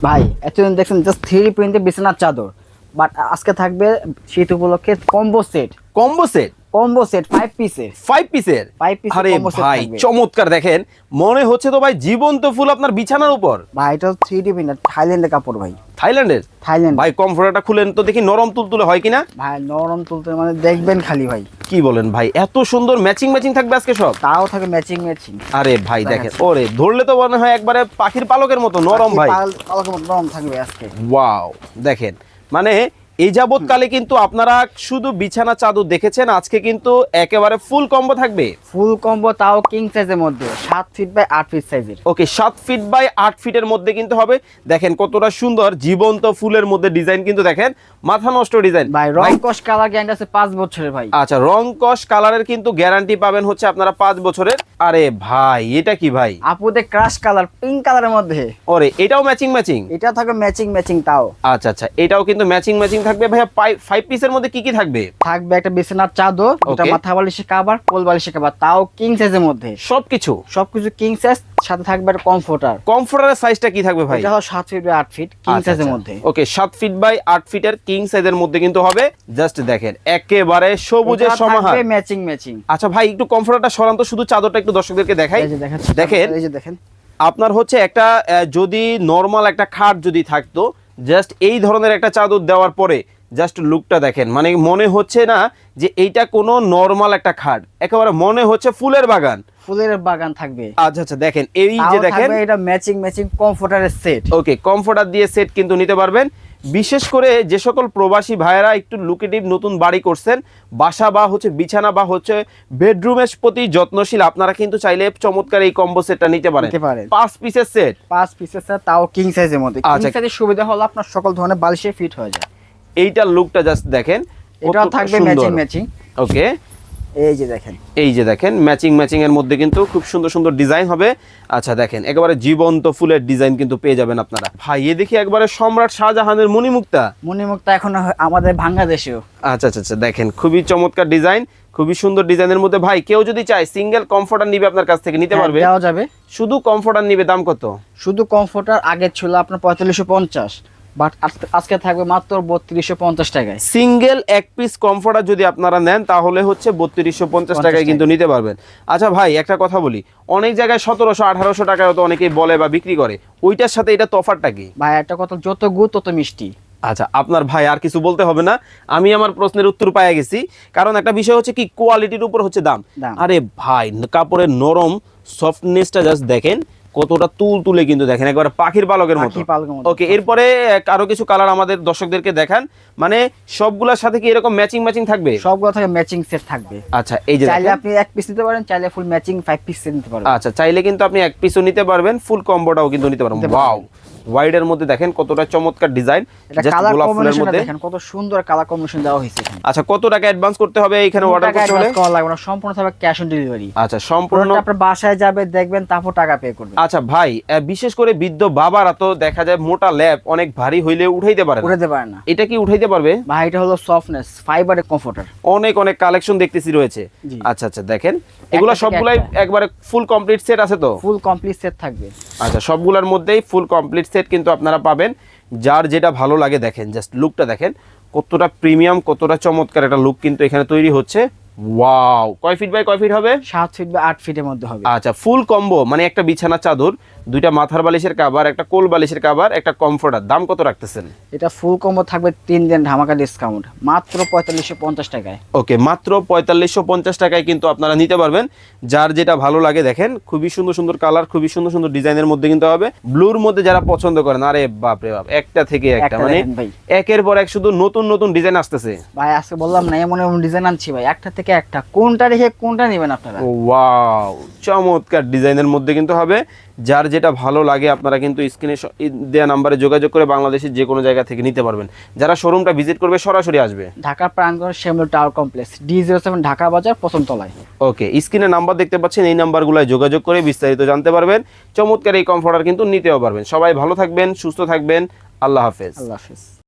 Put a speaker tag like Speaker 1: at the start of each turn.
Speaker 1: ভাই, এতদিন দেখছেন জাস্ট থ্রি প্রিন্টে বিছানার চাদর বাট আজকে থাকবে শীত উপলক্ষে combo set
Speaker 2: combo set
Speaker 1: combo set five পিসের
Speaker 2: ফাইভ পিসের
Speaker 1: Five piece
Speaker 2: আরে ভাই চমৎকার দেখেন। মনে হচ্ছে তো ভাই জীবন্ত ফুল আপনার বিছানার উপর।
Speaker 1: ভাই এটা থ্রি ডি প্রিন্টার থাইল্যান্ডের কাপড় ভাই।
Speaker 2: থাইল্যান্ডের
Speaker 1: থাইল্যান্ড
Speaker 2: ভাই কমফোর্টারটা খুলেন তো দেখি নরম তুলতুলে হয় কিনা।
Speaker 1: ভাই নরম তুলতে মানে দেখবেন খালি ভাই।
Speaker 2: কি বলেন ভাই এত সুন্দর ম্যাচিং ম্যাচিং থাকবে আজকে সব?
Speaker 1: তাও থাকে ম্যাচিং ম্যাচিং
Speaker 2: আরে ভাই দেখেন ওরে ধরলে তো মনে হয় একবারে পাখির পালকের মতো নরম ভাই।
Speaker 1: নরম থাকবে আজকে।
Speaker 2: ওয়াও দেখেন মানে এই যাবৎকালে কিন্তু আপনারা শুধু বিছানা চাদর দেখেছেন আজকে কিন্তু একেবারে ফুল কম্বো থাকবে।
Speaker 1: ফুল কম্বো তাও কিং সাইজের মধ্যে সাত ফিট বাই আট ফিট সাইজের
Speaker 2: ওকে সাত ফিট বাই আট ফিটের মধ্যে কিন্তু হবে। দেখেন কতটা সুন্দর জীবন্ত ফুলের মধ্যে ডিজাইন কিন্তু দেখেন। মাথা নষ্ট ডিজাইন
Speaker 1: ভাই রং কস কালার গ্যারান্টি আছে পাঁচ বছরের ভাই।
Speaker 2: আচ্ছা রং কস কালারের কিন্তু গ্যারান্টি পাবেন হচ্ছে আপনারা পাঁচ বছরের। আরে ভাই এটা কি ভাই?
Speaker 1: আপুদের ক্রাশ কালার পিঙ্ক কালারের মধ্যে।
Speaker 2: ওরে এটাও ম্যাচিং ম্যাচিং
Speaker 1: এটা থাকবে ম্যাচিং ম্যাচিং তাও।
Speaker 2: আচ্ছা আচ্ছা এটাও কিন্তু ম্যাচিং ম্যাচিং থাকবে ভাইয়া ফাইভ পিসের মধ্যে কি কি থাকবে?
Speaker 1: থাকবে একটা বিছানার চাদর দুটা. মাথা বালিশের কাবার কোল বালিশের কাবার তাও কিং সাইজের মধ্যে।
Speaker 2: সবকিছু?
Speaker 1: সবকিছু কিং সাইজ সাথে থাকবে একটা কমফোর্টার
Speaker 2: কমফোর্টারের সাইজটা কি থাকবে ভাই?
Speaker 1: এটা হলো সাত ফিট বাই আট ফিট কিং সাইজের মধ্যে।
Speaker 2: ওকে সাত ফিট বাই আট ফিটের কিং সাইজের মধ্যে কিন্তু হবে। জাস্ট দেখেন একেবারে সবুজের সমাহার।
Speaker 1: ম্যাচিং ম্যাচিং
Speaker 2: আচ্ছা ভাই একটু কমফোর্টারটা সরান তো শুধু চাদরটা একটু দর্শকদেরকে দেখাই। দেখেন
Speaker 1: এই যে দেখেন।
Speaker 2: আপনার হচ্ছে একটা যদি নর্মাল একটা খাট যদি থাকতো জাস্ট এই ধরনের একটা চাদর দেওয়ার পরে জাস্ট লুকটা দেখেন। মানে মনে হচ্ছে না যে এইটা কোনো নর্মাল একটা খাট। একেবারে মনে হচ্ছে ফুলের বাগান।
Speaker 1: ফুলের বাগান থাকবে।
Speaker 2: আচ্ছা আচ্ছা দেখেন এই যে দেখেন।
Speaker 1: এটা ম্যাচিং ম্যাচিং কমফোর্টারের সেট
Speaker 2: ওকে কমফোর্টার দিয়ে সেট কিন্তু নিতে পারবেন। বিশেষ করে যে সকল প্রবাসী ভাইয়েরা একটু লুকেটিভ নতুন বাড়ি করছেন বাসা বা হচ্ছে বিছানা বা হচ্ছে বেডরুমের প্রতি যত্নশীল আপনারা কিন্তু চাইলে চমৎকার এই কম্বো সেটটা নিতে পারেন। পাঁচ পিসের সেট
Speaker 1: পাঁচ পিসের স্যার তাও কিং সাইজের মধ্যে। কিং
Speaker 2: আচ্ছা।
Speaker 1: সাইজের সুবিধা হলো আপনার সকল ধরনের বালিশে ফিট হয়ে যায়।
Speaker 2: এইটার লুকটা জাস্ট দেখেন এটা
Speaker 1: থাকবে ম্যাচিং ম্যাচিং
Speaker 2: ওকে
Speaker 1: এই যে দেখেন।
Speaker 2: এই যে দেখেন ম্যাচিং ম্যাচিং এর মধ্যে কিন্তু খুব সুন্দর সুন্দর ডিজাইন হবে। আচ্ছা দেখেন একেবারে জীবন্ত ফুলের ডিজাইন কিন্তু পেয়ে যাবেন আপনারা। ভাই এ দেখি একবারে সম্রাট শাহজাহানের মণিমুক্তা।
Speaker 1: মণিমুক্তা এখন আমাদের বাংলাদেশেও।
Speaker 2: আচ্ছা আচ্ছা আচ্ছা দেখেন খুবই চমৎকার ডিজাইন খুবই সুন্দর ডিজাইনের মধ্যে। ভাই কেউ যদি চায় সিঙ্গেল কমফোর্টার নিবে আপনার কাছ থেকে নিতে
Speaker 1: হ্যাঁ,
Speaker 2: পারবে।
Speaker 1: দেওয়া যাবে।
Speaker 2: শুধু কমফোর্টার নিবে দাম কত?
Speaker 1: শুধু কমফোর্টার আগে ছিল আপনার পঁয়তাল্লিশশো পঞ্চাশ। বাট আজকে থাকবে মাত্র বত্রিশশো পঞ্চাশ টাকায়।
Speaker 2: সিঙ্গেল এক পিস কমফোর্টার যদি আপনারা নেন তাহলে হচ্ছে বত্রিশশো পঞ্চাশ টাকায় কিন্তু নিতে পারবেন। আচ্ছা ভাই একটা কথা বলি। অনেক জায়গায় সতেরোশো আঠারোশো টাকায় তো অনেকেই বলে বা বিক্রি করে। ওইটার সাথে এটা তফারটা কি?
Speaker 1: ভাই একটা কথা যত গু তত মিষ্টি।
Speaker 2: আচ্ছা আপনার ভাই আর কিছু বলতে হবে না। আমি আমার প্রশ্নের উত্তর পাইয়া গেছি। কারণ একটা বিষয় হচ্ছে কি কোয়ালিটির উপর হচ্ছে দাম।
Speaker 1: দাম।
Speaker 2: আরে ভাই কাপড়ের নরম সফটনেসটা জাস্ট দেখেন। কতটা তুল তুলে কিন্তু দেখেন একবার পাখির পালকের মতো। ওকে এরপরে আরও কিছু কালার আমাদের দর্শকদেরকে দেখান। মানে সবগুলোর সাথে কি এরকম ম্যাচিং ম্যাচিং থাকবে?
Speaker 1: সবগুলো থেকে ম্যাচিং সেট থাকবে।
Speaker 2: আচ্ছা এই যে
Speaker 1: চাইলে আপনি এক পিস নিতে পারেন চাইলে ফুল ম্যাচিং ফাইভ পিস নিতে পারেন
Speaker 2: আচ্ছা চাইলে কিন্তু আপনি এক পিসও নিতে পারবেন ফুল কম্বোটাও কিন্তু নিতে পারবেন।
Speaker 1: নিতে পারবেন।
Speaker 2: ওয়াও হোয়াইটের মধ্যে দেখেন কতটা চমৎকার ডিজাইন
Speaker 1: এটা
Speaker 2: গোলাপ ফুলের মধ্যে।
Speaker 1: দেখেন কত সুন্দর কালার কম্বিনেশন দেওয়া হয়েছে
Speaker 2: আচ্ছা কত টাকা অ্যাডভান্স করতে হবে এখানে অর্ডার করতে হলে
Speaker 1: advance লাগবে না সম্পূর্ণ থাকবে ক্যাশ অন ডেলিভারি
Speaker 2: আচ্ছা সম্পূর্ণ
Speaker 1: আপনার বাসায় যাবে দেখবেন তারপর টাকা পে করবেন।
Speaker 2: আচ্ছা ভাই বিশেষ করে বৃদ্ধ বাবারা তো দেখা যায় মোটা ল্যাব অনেক ভারী হইলে উঠাইতে পারে না।
Speaker 1: উঠাতে পারে না।
Speaker 2: এটা কি উঠাইতে পারবে?
Speaker 1: ভাই এটা হলো সফটনেস ফাইবারের কমফোর্টার
Speaker 2: অনেক অনেক কালেকশন দেখতেছি রয়েছে। আচ্ছা আচ্ছা দেখেন এগুলো সবগুলাই একবারে ফুল কমপ্লিট সেট আছে তো?
Speaker 1: ফুল কমপ্লিট সেট থাকবে।
Speaker 2: আচ্ছা সবগুলোর মধ্যেই ফুল কমপ্লিট সেট কিন্তু আপনারা পাবেন। যার যেটা ভালো লাগে দেখেন জাস্ট লুকটা দেখেন কতটা প্রিমিয়াম কতটা চমৎকার একটা লুক কিন্তু এখানে তৈরি হচ্ছে। ওয়াও কয় ফিট বাই কয় ফিট হবে?
Speaker 1: সাত ফিট বা আট ফিটের মধ্যে হবে।
Speaker 2: আচ্ছা ফুল কম্বো মানে একটা বিছানা চাদর দুইটা মাথার বালিশের কাবার একটা কোল বালিশের কাবার একটা কমফোর্টার দাম কত রাখতেছেন?
Speaker 1: এটা ফুল কম্বো থাকবে তিন দিন ধামাকা ডিসকাউন্ট মাত্র পঁয়তাল্লিশশো পঞ্চাশ টাকায়।
Speaker 2: ওকে মাত্র পঁয়তাল্লিশশো পঞ্চাশ টাকায় কিন্তু আপনারা নিতে পারবেন। যার যেটা ভালো লাগে দেখেন খুবই সুন্দর সুন্দর কালার খুবই সুন্দর সুন্দর ডিজাইনের মধ্যে কিন্তু হবে। ব্লুর মধ্যে যারা পছন্দ করেন আরে বাপরে বাপ একটা থেকে একটা
Speaker 1: একটা
Speaker 2: মানে একের পর এক শুধু নতুন নতুন ডিজাইন আসতেছে।
Speaker 1: ভাই আজকে বললাম না এমন এমন ডিজাইন আনছি ভাই একটা থেকে একটা। কোনটা রেখে কোনটা নেবেন আপনারা?
Speaker 2: ওয়াও চমৎকার ডিজাইনের মধ্যে কিন্তু হবে। যার যেটা ভালো লাগে আপনারা কিন্তু স্ক্রিনে দেওয়া নাম্বারে যোগাযোগ করে বাংলাদেশের যে কোনো জায়গা থেকে নিতে পারবেন। যারা শোরুমটা ভিজিট করবে সরাসরি আসবে।
Speaker 1: Dhaka Prangan Shyamal tower complex D zero seven Dhaka বাজার প্রথম তলায়।
Speaker 2: ওকে স্ক্রিনে নাম্বার দেখতে পাচ্ছেন এই নাম্বারগুলোয় যোগাযোগ করে বিস্তারিত জানতে পারবেন। চমৎকার এই কমফোর্টার কিন্তু নিতেও পারবেন। সবাই ভালো থাকবেন সুস্থ থাকবেন। আল্লাহ হাফেজ।
Speaker 1: আল্লাহ হাফিজ।